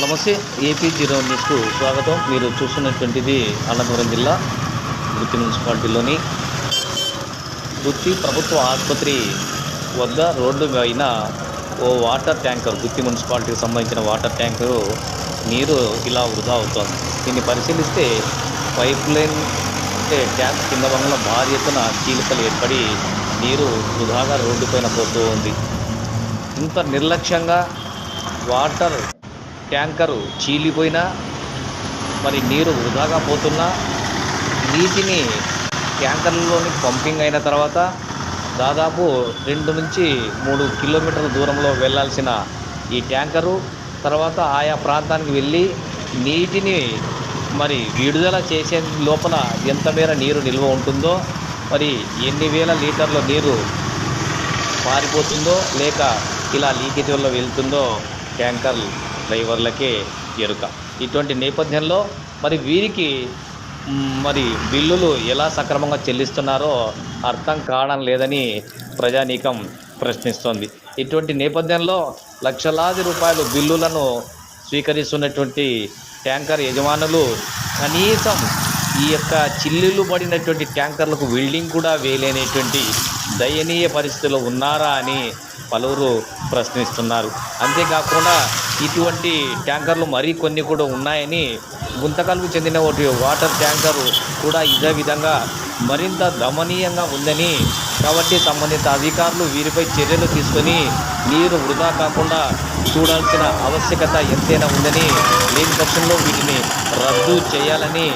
నమస్తే AP zero న్యూస్కు స్వాగతం. మీరు చూస్తున్నటువంటిది అనంతపురం జిల్లా గుత్తి మున్సిపాలిటీలోని గుత్తి ప్రభుత్వ ఆసుపత్రి వద్ద రోడ్డు పైన ఓ వాటర్ ట్యాంకర్ గుత్తి మున్సిపాలిటీకి సంబంధించిన వాటర్ ట్యాంకరు నీరు ఇలా వృధా అవుతోంది. దీన్ని పరిశీలిస్తే పైప్ లైన్ అంటే ట్యాంక్ కింద వంగల భారీ ఎత్తున చీలికలు ఏర్పడి నీరు వృధాగా రోడ్డుపైన పోతూ ఉంది. ఇంత నిర్లక్ష్యంగా వాటర్ ట్యాంకరు చీలిపోయినా మరి నీరు వృధాగా పోతున్నా నీటిని ట్యాంకర్లలోని పంపింగ్ అయిన తర్వాత దాదాపు రెండు నుంచి మూడు కిలోమీటర్ల దూరంలో వెళ్ళాల్సిన ఈ ట్యాంకరు తర్వాత ఆయా ప్రాంతానికి వెళ్ళి నీటిని మరి విడుదల చేసే లోపల ఎంత మేర నీరు నిల్వ ఉంటుందో మరి ఎన్ని వేల లీటర్ల నీరు పారిపోతుందో లేక ఇలా లీకేజ్ వల్ల వెళ్తుందో ట్యాంకర్ డ్రైవర్లకే ఎరుక. ఇటువంటి నేపథ్యంలో మరి వీరికి మరి బిల్లులు ఎలా సక్రమంగా చెల్లిస్తున్నారో అర్థం కావడం లేదని ప్రజానీకం ప్రశ్నిస్తోంది. ఇటువంటి నేపథ్యంలో లక్షలాది రూపాయలు బిల్లులను స్వీకరిస్తున్నటువంటి ట్యాంకర్ యజమానులు కనీసం ఈ యొక్క చిల్లులు పడినటువంటి ట్యాంకర్లకు వెల్డింగ్ కూడా వేయలేనటువంటి దయనీయ పరిస్థితిలో ఉన్నారా అని పలువురు ప్రశ్నిస్తున్నారు. అంతేకాకుండా ఇటువంటి ట్యాంకర్లు మరీ కొన్ని కూడా ఉన్నాయని గుంతకల్కు చెందిన ఒకటి వాటర్ ట్యాంకరు కూడా ఇదే విధంగా మరింత దమనీయంగా ఉందని కాబట్టి సంబంధిత అధికారులు వీరిపై చర్యలు తీసుకొని నీరు వృధా కాకుండా చూడాల్సిన ఆవశ్యకత ఎంతైనా ఉందని లేని పక్షంలో వీటిని రద్దు చేయాలని